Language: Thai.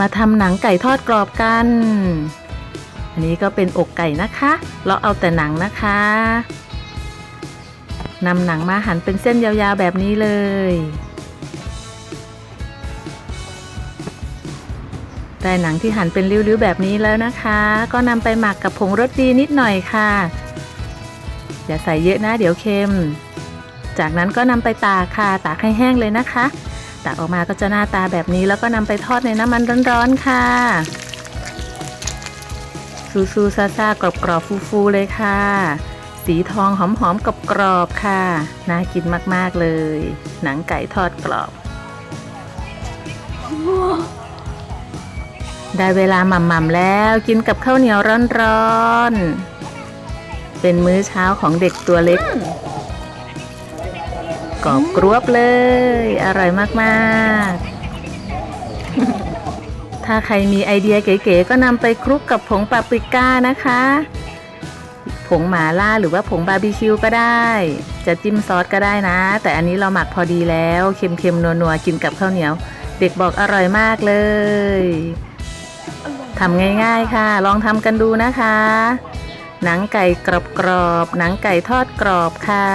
มาทำหนังไก่ทอดกรอบกัน อันนี้ก็เป็นอกไก่นะคะ เราเอาแต่หนังนะคะนำหนังมาหั่นเป็นเส้นยาวๆแบบนี้เลย ได้หนังที่หั่นเป็นริ้วๆแบบนี้แล้วนะคะ ก็นำไปหมักกับผงรสดีนิดหน่อยค่ะ อย่าใส่เยอะนะเดี๋ยวเค็ม จากนั้นก็นำไปตากค่ะ ตากให้แห้งเลยนะคะ ตากออกมาก็จะหน้าตาแบบนี้แล้วก็นำไปทอดในน้ำมันร้อนๆค่ะซูซูซาซากรอบกรอบๆฟูๆเลยค่ะ สีทองหอมๆกรอบๆค่ะ น่ากินมากๆเลย หนังไก่ทอดกรอบ ได้เวลาหม่ำๆแล้วกินกับข้าวเหนียวร้อนๆ เป็นมื้อเช้าของเด็กตัวเล็ก กรอบกรวบเลย อร่อยมากๆ ถ้าใครมีไอเดียเก๋ๆก็นำไปคลุกกับผงปาปริก้านะคะ ผงหมาล่าหรือว่าผงบาร์บีคิวก็ได้ จะจิ้มซอสก็ได้นะ แต่อันนี้เราหมักพอดีแล้ว เค็มๆ นัวๆ กินกับข้าวเหนียว เด็กบอกอร่อยมากเลยทำง่ายๆค่ะ ลองทำกันดูนะคะ หนังไก่กรอบๆ หนังไก่ทอดกรอบค่ะ